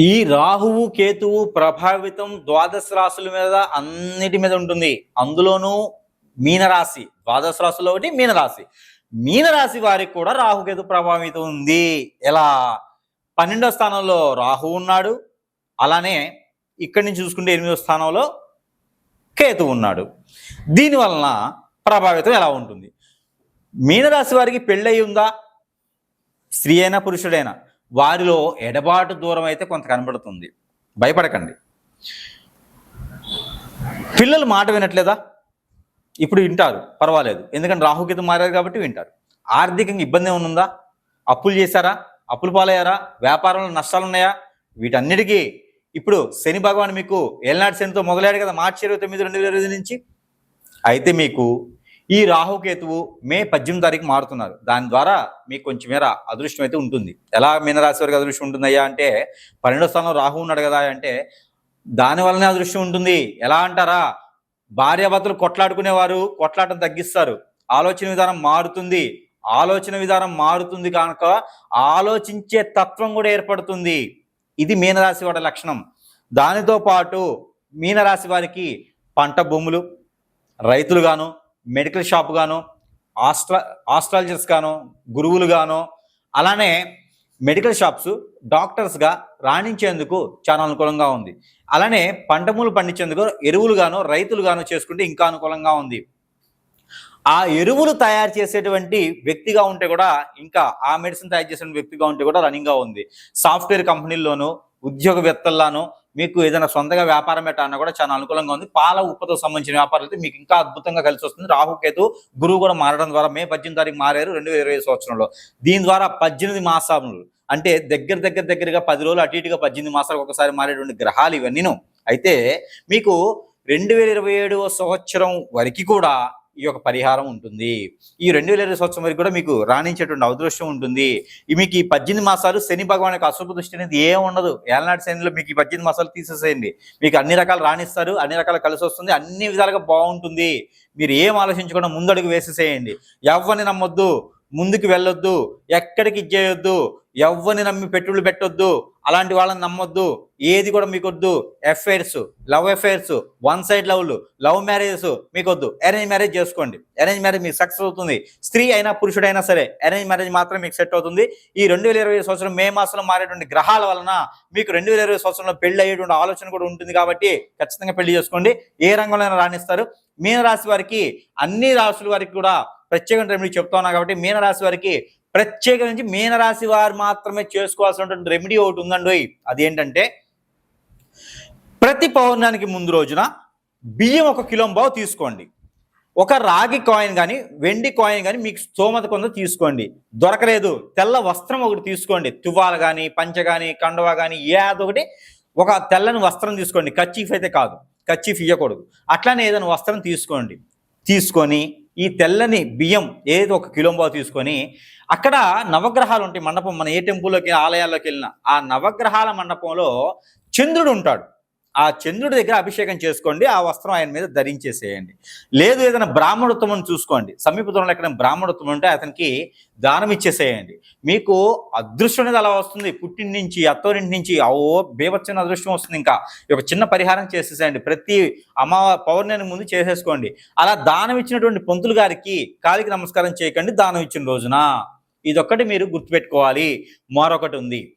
ఈ రాహువు కేతువు ప్రభావితం ద్వాదశ రాశుల మీద అన్నిటి మీద ఉంటుంది. అందులోనూ మీనరాశి ద్వాదశ రాశుల్లో ఒకటి మీనరాశి. మీనరాశి వారికి కూడా రాహుకేతు ప్రభావితం ఉంది. ఎలా? పన్నెండో స్థానంలో రాహు ఉన్నాడు. అలానే ఇక్కడి నుంచి చూసుకుంటే ఎనిమిదో స్థానంలో కేతు ఉన్నాడు. దీనివలన ప్రభావితం ఎలా ఉంటుంది? మీనరాశి వారికి పెళ్ళయి ఉందా? స్త్రీ అయినా పురుషుడైనా? వారిలో ఎడబాటు దూరం అయితే కొంత కనబడుతుంది. భయపడకండి. పిల్లలు మాట వినట్లేదా? ఇప్పుడు వింటారు పర్వాలేదు. ఎందుకంటే రాహుకేతు మారారు కాబట్టి వింటారు. ఆర్థికంగా ఇబ్బంది ఏమైనా ఉందా? అప్పులు చేశారా? అప్పులు పాలయ్యారా? వ్యాపారంలో నష్టాలు ఉన్నాయా? వీటన్నిటికీ ఇప్పుడు శని భగవాన్ మీకు ఏలనాటి శనితో మొదలయ్యాడు కదా మార్చి ఇరవై తొమ్మిది రెండు వేల ఇరవై నుంచి. అయితే మీకు ఈ రాహుకేతువు మే పద్దెనిమిది తారీఖు మారుతున్నారు. దాని ద్వారా మీకు కొంచెం మేర అదృష్టం అయితే ఉంటుంది. ఎలా మీనరాశి వారికి అదృష్టం ఉంటుందయ్యా అంటే పన్నెండో స్థానంలో రాహు ఉన్నాడు కదా అంటే దాని వల్లనే అదృష్టం ఉంటుంది. ఎలా అంటారా? భార్యాభర్తలు కొట్లాడుకునేవారు కొట్లాటం తగ్గిస్తారు. ఆలోచన విధానం మారుతుంది. ఆలోచన విధానం మారుతుంది కనుక ఆలోచించే తత్వం కూడా ఏర్పడుతుంది. ఇది మీనరాశి వారి లక్షణం. దానితో పాటు మీనరాశి వారికి పంట భూములు రైతులు గాను మెడికల్ షాప్ గాను ఆస్ట్రా ఆస్ట్రాలజిస్ట్ గాను గురువులు గాను అలానే మెడికల్ షాప్స్ డాక్టర్స్గా రాణించేందుకు చాలా అనుకూలంగా ఉంది. అలానే పంటములు పండించేందుకు ఎరువులు గాను రైతులు గాను చేసుకుంటే ఇంకా అనుకూలంగా ఉంది. ఆ ఎరువులు తయారు చేసేటువంటి వ్యక్తిగా ఉంటే కూడా ఇంకా ఆ మెడిసిన్ తయారు చేసే వ్యక్తిగా ఉంటే కూడా రన్నింగ్గా ఉంది. సాఫ్ట్వేర్ కంపెనీల్లోనూ ఉద్యోగవేత్తల్లోనూ మీకు ఏదైనా సొంతగా వ్యాపారం పెట్టాలన్నా కూడా చాలా అనుకూలంగా ఉంది. పాల ఉప్పుతో సంబంధించిన వ్యాపారాలు అయితే మీకు ఇంకా అద్భుతంగా కలిసి వస్తుంది. రాహుకేతు గురువు కూడా మారడం ద్వారా మే పద్దెనిమిది తారీఖు మారారు రెండు వేల ఇరవై సంవత్సరంలో. దీని ద్వారా పద్దెనిమిది మాసాలు అంటే దగ్గర దగ్గర దగ్గరగా పది రోజులు అటు ఇటుగా పద్దెనిమిది మాసాలకు ఒకసారి మారేటువంటి గ్రహాలు ఇవన్నీను. అయితే మీకు రెండు వేల ఇరవై ఏడవ సంవత్సరం వరకు కూడా ఈ యొక్క పరిహారం ఉంటుంది. ఈ రెండు వేల ఇరవై సంవత్సరం వరకు కూడా మీకు రాణించేటువంటి అదృష్టం ఉంటుంది. మీకు ఈ పద్దెనిమిది మాసాలు శని భగవాన్ యొక్క అశుభ దృష్టి అనేది ఏం ఉండదు. ఏలనాటి శనిలో మీకు ఈ పద్దెనిమిది మాసాలు తీసేసేయండి. మీకు అన్ని రకాలు రాణిస్తారు అన్ని రకాలు కలిసి వస్తుంది అన్ని విధాలుగా బాగుంటుంది. మీరు ఏం ఆలోచించకుండా ముందడుగు వేసేసేయండి. ఎవరిని నమ్మొద్దు ముందుకు వెళ్ళొద్దు ఎక్కడికి ఇచ్చేయొద్దు ఎవరిని నమ్మి పెట్టుబడులు పెట్టొద్దు. అలాంటి వాళ్ళని నమ్మొద్దు. ఏది కూడా మీకు వద్దు affairs love affairs one side లవ్లు love marriages మీకు వద్దు అరేంజ్ మ్యారేజ్ చేసుకోండి. అరేంజ్ మ్యారేజ్ మీకు సక్సెస్ అవుతుంది. స్త్రీ అయినా పురుషుడైనా సరే అరేంజ్ మ్యారేజ్ మాత్రం మీకు సెట్ అవుతుంది. ఈ రెండు వేల ఇరవై సంవత్సరం మే మాసంలో మారేటువంటి గ్రహాల వలన మీకు రెండు వేల ఇరవై సంవత్సరంలో పెళ్ళి అయ్యేటువంటి ఆలోచన కూడా ఉంటుంది కాబట్టి ఖచ్చితంగా పెళ్ళి చేసుకోండి. ఏ రంగంలో రాణిస్తారు. మీనరాశి వారికి అన్ని రాశుల వారికి కూడా ప్రత్యేకంగా రెమెడీ చెప్తా ఉన్నా కాబట్టి మీనరాశి వారికి ప్రత్యేకించి మీనరాశి వారు మాత్రమే చేసుకోవాల్సినటువంటి రెమెడీ ఒకటి ఉందండి అదేంటంటే ప్రతి పౌర్ణానికి ముందు రోజున బియ్యం ఒక కిలో బావు తీసుకోండి. ఒక రాగి కాయిన్ కానీ వెండి కాయిన్ కానీ మీకు స్తోమత కొంత తీసుకోండి. దొరకలేదు తెల్ల వస్త్రం ఒకటి తీసుకోండి. తువ్వాలు కానీ పంచ కానీ కండవ కానీ ఏదొకటి ఒకటి ఒక తెల్లని వస్త్రం తీసుకోండి. కచ్చీఫ్ అయితే కాదు. కచ్చీఫ్ ఇవ్వకూడదు అట్లానే ఏదైనా వస్త్రం తీసుకోండి. తీసుకొని ఈ తెల్లని బియ్యం ఏదో ఒక కిలోంబావు తీసుకొని అక్కడ నవగ్రహాలు ఉంటాయి. మండపం మన ఏ టెంపుల్లోకి ఆలయాల్లోకి వెళ్ళినా ఆ నవగ్రహాల మండపంలో చంద్రుడు ఉంటాడు. ఆ చంద్రుడి దగ్గర అభిషేకం చేసుకోండి ఆ వస్త్రం ఆయన మీద ధరించేసేయండి. లేదు ఏదైనా బ్రాహ్మణోత్తమం చూసుకోండి. సమీప దూరంలో ఎక్కడ బ్రాహ్మణోత్తమం ఉంటే అతనికి దానం ఇచ్చేసేయండి. మీకు అదృష్టం అనేది అలా వస్తుంది. పుట్టింటి నుంచి అత్తోరింటి నుంచి ఓ బీభత్సన అదృష్టం వస్తుంది ఇంకా. ఒక చిన్న పరిహారం చేసేసేయండి. ప్రతి అమ్మ పౌర్ణమి ముందు చేసేసుకోండి. అలా దానం ఇచ్చినటువంటి పంతులు గారికి కాలికి నమస్కారం చేయకండి. దానం ఇచ్చిన రోజున ఇదొక్కటి మీరు గుర్తుపెట్టుకోవాలి. మరొకటి ఉంది.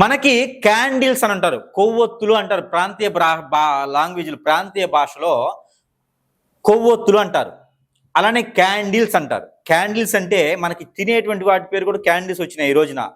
మనకి క్యాండిల్స్ అని అంటారు కొవ్వొత్తులు అంటారు ప్రాంతీయ బా లాంగ్వేజ్లు ప్రాంతీయ భాషలో కొవ్వొత్తులు అంటారు. అలానే క్యాండిల్స్ అంటారు. క్యాండిల్స్ అంటే మనకి తినేటువంటి వాటి పేరు కూడా క్యాండిల్స్ వచ్చినాయి ఈ రోజున.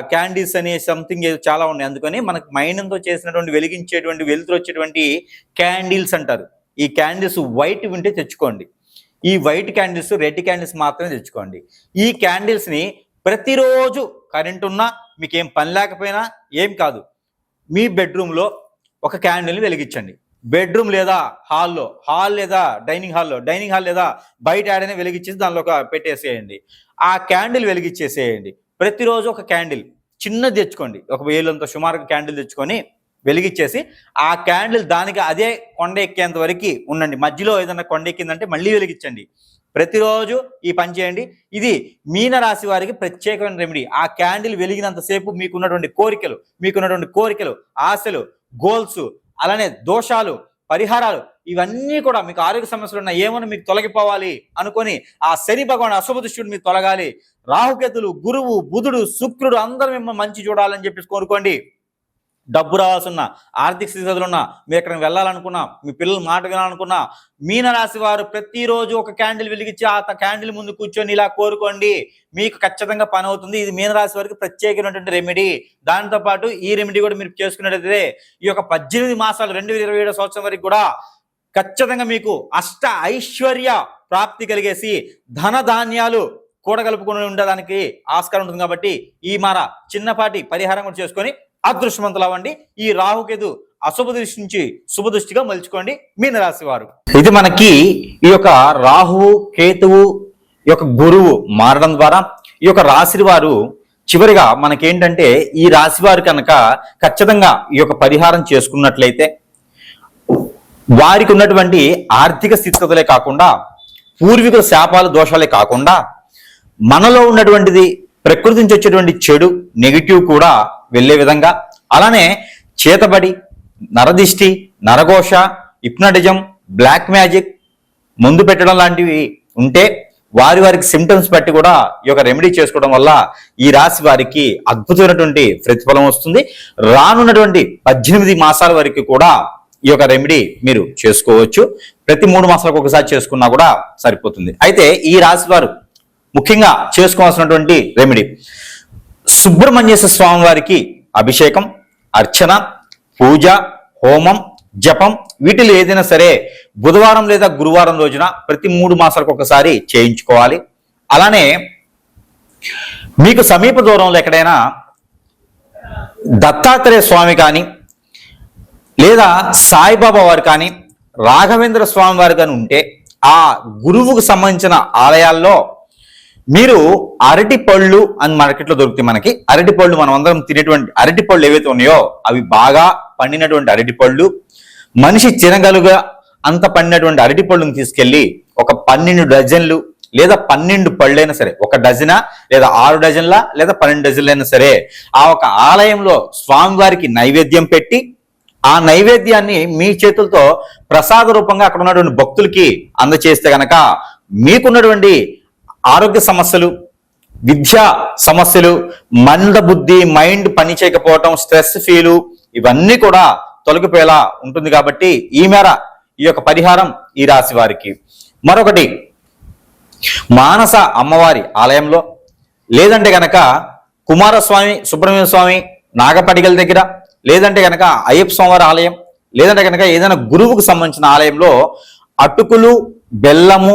క్యాండిల్స్ అనే సంథింగ్ చాలా ఉన్నాయి. అందుకని మనకి మైనంతో చేసినటువంటి వెలిగించేటువంటి వెలుతురు వచ్చేటువంటి క్యాండిల్స్ అంటారు. ఈ క్యాండిల్స్ వైట్ ఉంటే తెచ్చుకోండి. ఈ వైట్ క్యాండిల్స్ రెడ్ క్యాండిల్స్ మాత్రమే తెచ్చుకోండి. ఈ క్యాండిల్స్ని ప్రతిరోజు కరెంట్ ఉన్నా మీకేం పని లేకపోయినా ఏం కాదు. మీ బెడ్రూమ్లో ఒక క్యాండిల్ని వెలిగించండి. బెడ్రూమ్ లేదా హాల్లో హాల్ లేదా డైనింగ్ హాల్లో డైనింగ్ హాల్ లేదా బయట ఆడనే వెలిగించేసి దానిలో ఒక పెట్టేసేయండి. ఆ క్యాండిల్ వెలిగించేసేయండి. ప్రతిరోజు ఒక క్యాండిల్ చిన్నది తెచ్చుకోండి. ఒక వేలంత సుమారుగా క్యాండిల్ తెచ్చుకొని వెలిగించేసి ఆ క్యాండిల్ దానికి అదే కొండ ఎక్కేంత వరకు ఉండండి. మధ్యలో ఏదైనా కొండ ఎక్కిందంటే మళ్ళీ వెలిగించండి. ప్రతిరోజు ఈ పని చేయండి. ఇది మీనరాశి వారికి ప్రత్యేకమైన రెమెడీ ఆ క్యాండిల్ వెలిగినంతసేపు మీకున్నటువంటి కోరికలు మీకున్నటువంటి కోరికలు ఆశలు గోల్స్ అలానే దోషాలు పరిహారాలు ఇవన్నీ కూడా మీకు ఆరోగ్య సమస్యలు ఉన్న ఏమైనా మీకు తొలగిపోవాలి అనుకొని ఆ శని భగవాన్ అశుభ దృష్టిని మీకు తొలగాలి. రాహుకేతులు గురువు బుధుడు శుక్రుడు అందరూ మిమ్మల్ని మంచి చూడాలని చెప్పేసి కోరుకోండి. డబ్బు రావాల్సిన ఆర్థిక స్థితిగతులు ఉన్నా మీరు ఎక్కడికి వెళ్ళాలనుకున్నా మీ పిల్లలు మాట వినాలనుకున్నా మీనరాశి వారు ప్రతిరోజు ఒక క్యాండిల్ వెలిగించి ఆ క్యాండిల్ ముందు కూర్చొని ఇలా కోరుకోండి. మీకు ఖచ్చితంగా పని అవుతుంది. ఇది మీనరాశి వారికి ప్రత్యేకమైనటువంటి రెమెడీ దాంతోపాటు ఈ రెమెడీ కూడా మీరు చేసుకున్నట్లయితే ఈ యొక్క పద్దెనిమిది మాసాలు రెండు వేల ఇరవై ఏడో సంవత్సరం వరకు కూడా ఖచ్చితంగా మీకు అష్ట ఐశ్వర్య ప్రాప్తి కలిగేసి ధన ధాన్యాలు కూడగలుపుకుని ఉండడానికి ఆస్కారం ఉంటుంది. కాబట్టి ఈ మార చిన్నపాటి పరిహారం కూడా చేసుకొని అదృష్టవంతులు అవ్వండి ఈ రాహుకేతు అశుభ దృష్టి నుంచి శుభ దృష్టిగా మలుచుకోండి. మీనరాశి వారు ఇది మనకి ఈ యొక్క రాహువు కేతువు ఈ యొక్క గురువు మారడం ద్వారా ఈ యొక్క రాశి వారు చివరిగా మనకేంటంటే ఈ రాశి వారు కనుక ఖచ్చితంగా ఈ యొక్క పరిహారం చేసుకున్నట్లయితే వారికి ఉన్నటువంటి ఆర్థిక స్థితిగతులే కాకుండా పూర్వీకుల శాపాలు దోషాలే కాకుండా మనలో ఉన్నటువంటిది ప్రకృతి నుంచి వచ్చేటువంటి చెడు నెగిటివ్ కూడా వెళ్ళే విధంగా. అలానే చేతబడి నరదిష్టి నరఘోష హిప్నటిజం బ్లాక్ మ్యాజిక్ ముందు పెట్టడం లాంటివి ఉంటే వారి వారికి సిమ్టమ్స్ బట్టి కూడా ఈ యొక్క రెమెడీ చేసుకోవడం వల్ల ఈ రాశి వారికి అద్భుతమైనటువంటి ప్రతిఫలం వస్తుంది. రానున్నటువంటి పద్దెనిమిది మాసాల వరకు కూడా ఈ యొక్క రెమెడీ మీరు చేసుకోవచ్చు. ప్రతి మూడు మాసాలకు ఒకసారి చేసుకున్నా కూడా సరిపోతుంది. అయితే ఈ రాశి వారు ముఖ్యంగా చేసుకోవాల్సినటువంటి రెమెడీ సుబ్రహ్మణ్యేశ్వర స్వామి వారికి అభిషేకం అర్చన పూజ హోమం జపం వీటిలో ఏదైనా సరే బుధవారం లేదా గురువారం రోజున ప్రతి మూడు మాసాలకు ఒకసారి చేయించుకోవాలి. అలానే మీకు సమీప దూరంలో ఎక్కడైనా దత్తాత్రేయ స్వామి కానీ లేదా సాయిబాబా వారు కానీ రాఘవేంద్ర స్వామి వారు కానీ ఉంటే ఆ గురువుకు సంబంధించిన ఆలయాల్లో మీరు అరటి పళ్ళు అని మార్కెట్లో దొరుకుతాయి మనకి అరటి పళ్ళు మనం అందరం తినేటువంటి అరటి పళ్ళు ఏవైతే ఉన్నాయో అవి బాగా పండినటువంటి అరటి పళ్ళు మనిషి చిరగలుగా అంత పండినటువంటి అరటి పళ్ళుని తీసుకెళ్ళి ఒక పన్నెండు డజన్లు లేదా పన్నెండు పళ్ళైనా సరే ఒక డజనా లేదా ఆరు డజన్ల లేదా పన్నెండు డజన్లైనా సరే ఆ ఒక ఆలయంలో స్వామివారికి నైవేద్యం పెట్టి ఆ నైవేద్యాన్ని మీ చేతులతో ప్రసాద రూపంగా అక్కడ ఉన్నటువంటి భక్తులకి అందచేస్తే గనక మీకున్నటువంటి ఆరోగ్య సమస్యలు విద్యా సమస్యలు మందబుద్ధి మైండ్ పని చేయకపోవటం స్ట్రెస్ ఫీలు ఇవన్నీ కూడా తొలగిపోయేలా ఉంటుంది కాబట్టి ఈ మేర ఈ యొక్క పరిహారం ఈ రాశి వారికి. మరొకటి మానస అమ్మవారి ఆలయంలో లేదంటే గనక కుమారస్వామి సుబ్రహ్మణ్య స్వామి నాగపడిగల దగ్గర లేదంటే గనక అయ్యప్ప స్వామివారి ఆలయం లేదంటే గనక ఏదైనా గురువుకు సంబంధించిన ఆలయంలో అటుకులు బెల్లము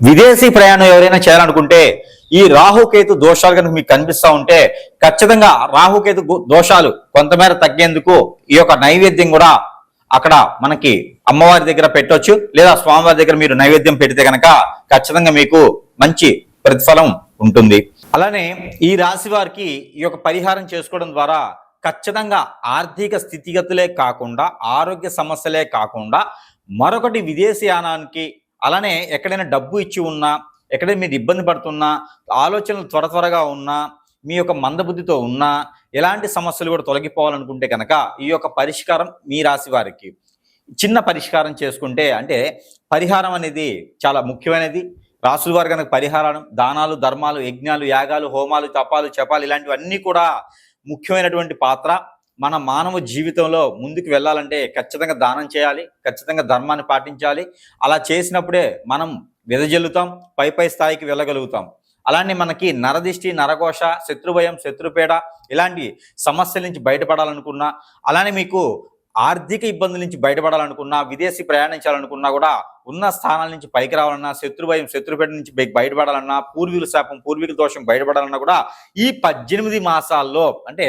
విదేశీ ప్రయాణం ఎవరైనా చేయాలనుకుంటే ఈ రాహుకేతు దోషాలు కనుక మీకు కనిపిస్తా ఉంటే ఖచ్చితంగా రాహుకేతు దోషాలు కొంతమేర తగ్గేందుకు ఈ యొక్క నైవేద్యం కూడా అక్కడ మనకి అమ్మవారి దగ్గర పెట్టవచ్చు లేదా స్వామివారి దగ్గర మీరు నైవేద్యం పెడితే కనుక ఖచ్చితంగా మీకు మంచి ప్రతిఫలం ఉంటుంది. అలానే ఈ రాశి వారికి ఈ యొక్క పరిహారం చేసుకోవడం ద్వారా ఖచ్చితంగా ఆర్థిక స్థితిగతులే కాకుండా ఆరోగ్య సమస్యలే కాకుండా మరొకటి విదేశీయానానికి అలానే ఎక్కడైనా డబ్బు ఇచ్చి ఉన్నా ఎక్కడైనా మీరు ఇబ్బంది పడుతున్నా ఆలోచనలు త్వర త్వరగా ఉన్నా మీ యొక్క మందబుద్ధితో ఉన్నా ఎలాంటి సమస్యలు కూడా తొలగిపోవాలనుకుంటే కనుక ఈ యొక్క పరిష్కారం మీ రాశి వారికి. చిన్న పరిష్కారం చేసుకుంటే అంటే పరిహారం అనేది చాలా ముఖ్యమైనది. రాసుల వారు కనుక పరిహారం దానాలు ధర్మాలు యజ్ఞాలు యాగాలు హోమాలు తపాలు చపాలు ఇలాంటివన్నీ కూడా ముఖ్యమైనటువంటి పాత్ర. మన మానవ జీవితంలో ముందుకు వెళ్ళాలంటే ఖచ్చితంగా దానం చేయాలి ఖచ్చితంగా ధర్మాన్ని పాటించాలి. అలా చేసినప్పుడే మనం వెదజల్లుతాం పై పై స్థాయికి వెళ్ళగలుగుతాం. అలానే మనకి నరదిష్టి నరఘోష శత్రుభయం శత్రుపేడ ఇలాంటి సమస్యల నుంచి బయటపడాలనుకున్నా అలానే మీకు ఆర్థిక ఇబ్బందుల నుంచి బయటపడాలనుకున్నా విదేశీ ప్రయాణించాలనుకున్నా కూడా ఉన్న స్థానాల నుంచి పైకి రావాలన్నా శత్రుభయం శత్రుపేట నుంచి బయటపడాలన్నా పూర్వీకుల శాపం పూర్వీకుల దోషం బయటపడాలన్నా కూడా ఈ పద్దెనిమిది మాసాల్లో అంటే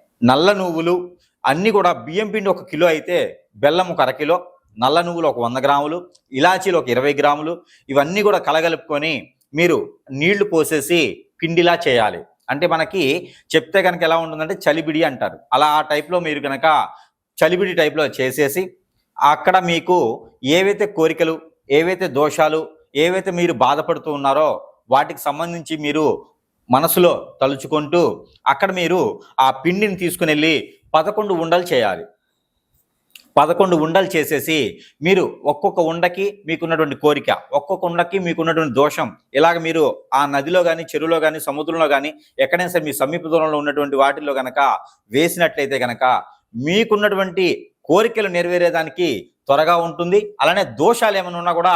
నల్ల నువ్వులు అన్నీ కూడా బియ్యం పిండి ఒక కిలో అయితే బెల్లం ఒక అరకిలో నల్ల నువ్వులు ఒక వంద గ్రాములు ఇలాచీలు ఒక ఇరవై గ్రాములు ఇవన్నీ కూడా కలగలుపుకొని మీరు నీళ్ళు పోసేసి పిండిలా చేయాలి. అంటే మనకి చెప్తే కనుక ఎలా ఉంటుందంటే చలిబిడి అంటారు. అలా ఆ టైప్లో మీరు కనుక చలిబిడి టైప్లో చేసేసి అక్కడ మీకు ఏవైతే కోరికలు ఏవైతే దోషాలు ఏవైతే మీరు బాధపడుతూ ఉన్నారో వాటికి సంబంధించి మీరు మనసులో తలుచుకుంటూ అక్కడ మీరు ఆ పిండిని తీసుకుని వెళ్ళి పదకొండు ఉండలు చేయాలి. పదకొండు ఉండలు చేసేసి మీరు ఒక్కొక్క ఉండకి మీకున్నటువంటి కోరిక ఒక్కొక్క ఉండకి మీకున్నటువంటి దోషం ఇలాగ మీరు ఆ నదిలో కానీ చెరువులో కానీ సముద్రంలో కానీ ఎక్కడైనా సరే మీ సమీప దూరంలో ఉన్నటువంటి వాటిల్లో కనుక వేసినట్లయితే కనుక మీకున్నటువంటి కోరికలు నెరవేరేదానికి త్వరగా ఉంటుంది. అలానే దోషాలు ఏమైనా ఉన్నా కూడా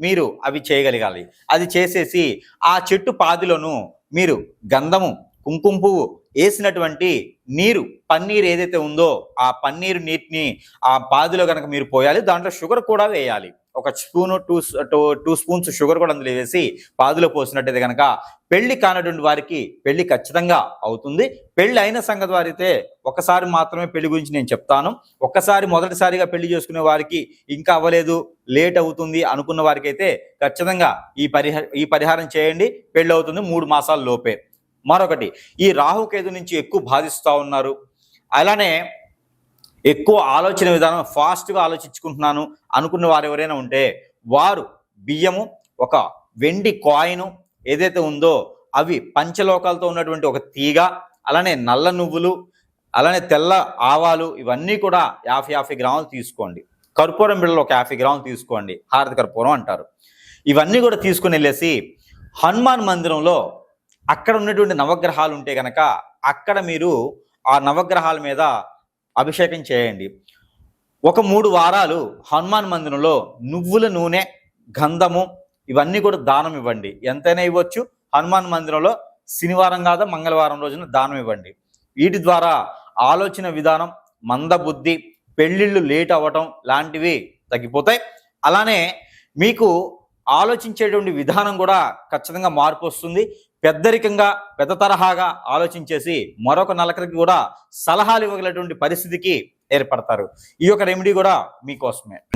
మీరు అవి చేయగలగాలి. అది చేసేసి ఆ చెట్టు పాదిలోను మీరు గంధము కుంకుమ పువ్వు వేసినటువంటి నీరు పన్నీర్ ఏదైతే ఉందో ఆ పన్నీరు నీటిని ఆ పాదిలో కనుక మీరు పోయాలి దాంట్లో షుగర్ కూడా వేయాలి. ఒక spoon two two two spoons sugar కూడా అందులో వేసి పాదులో పోసినట్టయితే కనుక పెళ్ళి కానటువంటి వారికి పెళ్ళి ఖచ్చితంగా అవుతుంది. పెళ్ళి అయిన సంగతి వారైతే ఒకసారి మాత్రమే పెళ్ళి గురించి నేను చెప్తాను. ఒక్కసారి మొదటిసారిగా పెళ్ళి చేసుకునే వారికి ఇంకా అవ్వలేదు లేట్ అవుతుంది అనుకున్న వారికి అయితే ఖచ్చితంగా ఈ పరిహ ఈ పరిహారం చేయండి పెళ్ళి అవుతుంది మూడు మాసాల లోపే. మరొకటి ఈ రాహుకేతు నుంచి ఎక్కువ బాధిస్తూ ఉన్నారు. అలానే ఎక్కువ ఆలోచన విధానం ఫాస్ట్గా ఆలోచించుకుంటున్నాను అనుకున్న వారు ఎవరైనా ఉంటే వారు బియ్యము ఒక వెండి కాయిన్ ఏదైతే ఉందో అవి పంచలోకాలతో ఉన్నటువంటి ఒక తీగ అలానే నల్ల నువ్వులు అలానే తెల్ల ఆవాలు ఇవన్నీ కూడా యాభై యాభై గ్రాములు తీసుకోండి. కర్పూరం బిళ్ళలు ఒక యాభై గ్రాములు తీసుకోండి. హారతి కర్పూరం అంటారు. ఇవన్నీ కూడా తీసుకుని వెళ్ళేసి హనుమాన్ మందిరంలో అక్కడ ఉన్నటువంటి నవగ్రహాలు ఉంటే గనక అక్కడ మీరు ఆ నవగ్రహాల మీద అభిషేకం చేయండి. ఒక మూడు వారాలు హనుమాన్ మందిరంలో నువ్వుల నూనె గంధము ఇవన్నీ కూడా దానం ఇవ్వండి. ఎంతైనా ఇవ్వచ్చు. హనుమాన్ మందిరంలో శనివారం కాదా మంగళవారం రోజున దానం ఇవ్వండి. వీటి ద్వారా ఆలోచన విధానం మందబుద్ధి పెళ్ళిళ్ళు లేట్ అవ్వటం లాంటివి తగ్గిపోతాయి. అలానే మీకు ఆలోచించేటువంటి విధానం కూడా ఖచ్చితంగా మార్పు వస్తుంది. పెద్దరికంగా పెద్ద తరహాగా ఆలోచించేసి మరొక నలకరికి కూడా సలహాలు ఇవ్వగలటువంటి పరిస్థితికి ఏర్పడతారు. ఈ యొక్క రెమెడీ కూడా మీకోసమే.